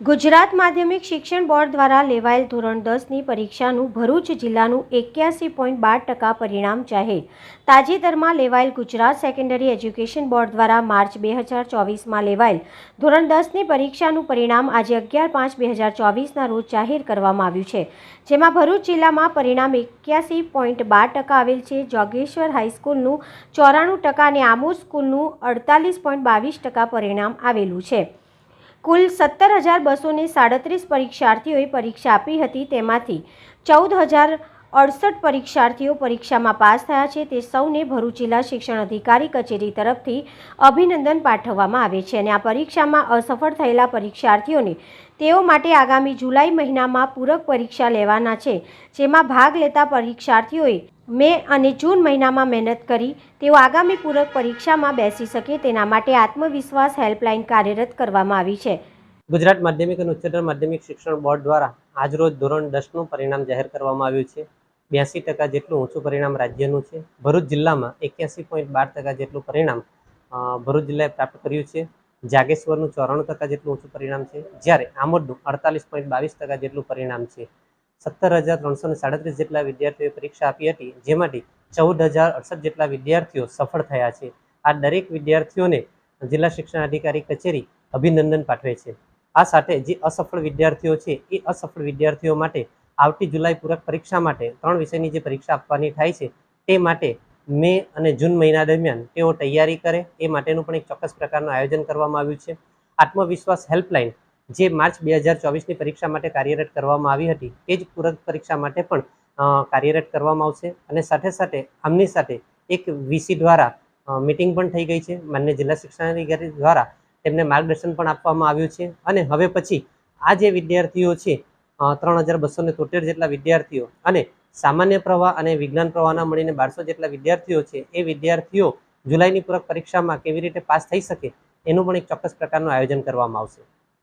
ગુજરાત માધ્યમિક શિક્ષણ બોર્ડ દ્વારા લેવાયેલ ધોરણ દસની પરીક્ષાનું ભરૂચ જિલ્લાનું એક્યાસી પોઈન્ટ બાર ટકા પરિણામ જાહેર. તાજેતરમાં લેવાયેલ ગુજરાત સેકન્ડરી એજ્યુકેશન બોર્ડ દ્વારા માર્ચ બે હજાર ચોવીસમાં લેવાયેલ ધોરણ દસની પરીક્ષાનું પરિણામ આજે અગિયાર પાંચ બે હજાર ચોવીસના રોજ જાહેર કરવામાં આવ્યું છે. જેમાં ભરૂચ જિલ્લામાં પરિણામ એક્યાસી પોઈન્ટ બાર ટકા આવેલ છે. જોગેશ્વર હાઈસ્કૂલનું ચોરાણું ટકા અને આમોદ સ્કૂલનું અડતાલીસ પોઈન્ટ બાવીસ ટકા પરિણામ આવેલું છે. કુલ સત્તર હજાર બસોને સાડત્રીસ પરીક્ષાર્થીઓએ પરીક્ષા આપી હતી તેમાંથી ચૌદ હજાર અડસઠ પરીક્ષાર્થીઓ પરીક્ષામાં પાસ થયા છે. તે સૌને ભરૂચ જિલ્લા શિક્ષણ અધિકારી કચેરી તરફથી અભિનંદન પાઠવવામાં આવે છે અને આ પરીક્ષામાં અસફળ થયેલા પરીક્ષાર્થીઓને તેઓ માટે આગામી જુલાઈ મહિનામાં પૂરક પરીક્ષા લેવાના છે, જેમાં ભાગ લેતા પરીક્ષાર્થીઓએ મે અને જૂન મહિનામાં મહેનત કરી તેઓ આગામી પૂરક પરીક્ષામાં બેસી શકે તેના માટે આત્મવિશ્વાસ હેલ્પલાઇન કાર્યરત કરવામાં આવી છે. ગુજરાત માધ્યમિક અને ઉચ્ચતર માધ્યમિક શિક્ષણ બોર્ડ દ્વારા આજરોજ ધોરણ દસનું પરિણામ જાહેર કરવામાં આવ્યું છે. બ્યાસી ટકા જેટલું ઊંચું પરિણામ રાજ્યનું છે. ભરૂચ જિલ્લામાં એક્યાસી પોઈન્ટ બાર ટકા જેટલું પરિણામ ભરૂચ જિલ્લાએ પ્રાપ્ત કર્યું છે. જાગેશ્વરનું ચોરાણું ટકા જેટલું ઊંચું પરિણામ છે. જ્યારે આમોદનું અડતાલીસ પોઈન્ટ બાવીસ ટકા જેટલું પરિણામ છે. સત્તર હજાર ત્રણસો ને સાડત્રીસ જેટલા વિદ્યાર્થીઓએ પરીક્ષા આપી હતી, જેમાંથી ચૌદ હજાર અડસઠ જેટલા વિદ્યાર્થીઓ સફળ થયા છે. આ દરેક વિદ્યાર્થીઓને જિલ્લા શિક્ષણ અધિકારી કચેરી અભિનંદન પાઠવે છે. આ સાથે જે અસફળ વિદ્યાર્થીઓ છે, એ અસફળ વિદ્યાર્થીઓ માટે આવતી જુલાઈ પૂરક પરીક્ષા માટે ત્રણ વિષયની જે પરીક્ષા આપવાની થાય છે, તે માટે મે અને જૂન મહિના દરમિયાન તેઓ તૈયારી કરે, એ માટેનું પણ એક ચોક્કસ પ્રકારનું આયોજન કરવામાં આવ્યું છે. આત્મવિશ્વાસ હેલ્પલાઇન, જે માર્ચ બે હજાર ચોવીસની પરીક્ષા માટે કાર્યરત કરવામાં આવી હતી એ જ પૂરક પરીક્ષા માટે પણ કાર્યરત કરવામાં આવશે અને સાથે સાથે આમની સાથે એક વીસી દ્વારા મિટિંગ પણ થઈ ગઈ છે. માન્ય જિલ્લા શિક્ષણાધિકારી દ્વારા તેમને માર્ગદર્શન પણ આપવામાં આવ્યું છે. અને હવે પછી આ જે વિદ્યાર્થીઓ છે ત્રણ હજાર બસો ને તોતેર જેટલા વિદ્યાર્થીઓ અને સામાન્ય પ્રવાહ અને વિજ્ઞાન પ્રવાહના મળીને બારસો જેટલા વિદ્યાર્થીઓ છે, એ વિદ્યાર્થીઓ જુલાઈની પૂરક પરીક્ષામાં કેવી રીતે પાસ થઈ શકે, એનું પણ એક ચોક્કસ પ્રકારનું આયોજન કરવામાં આવશે.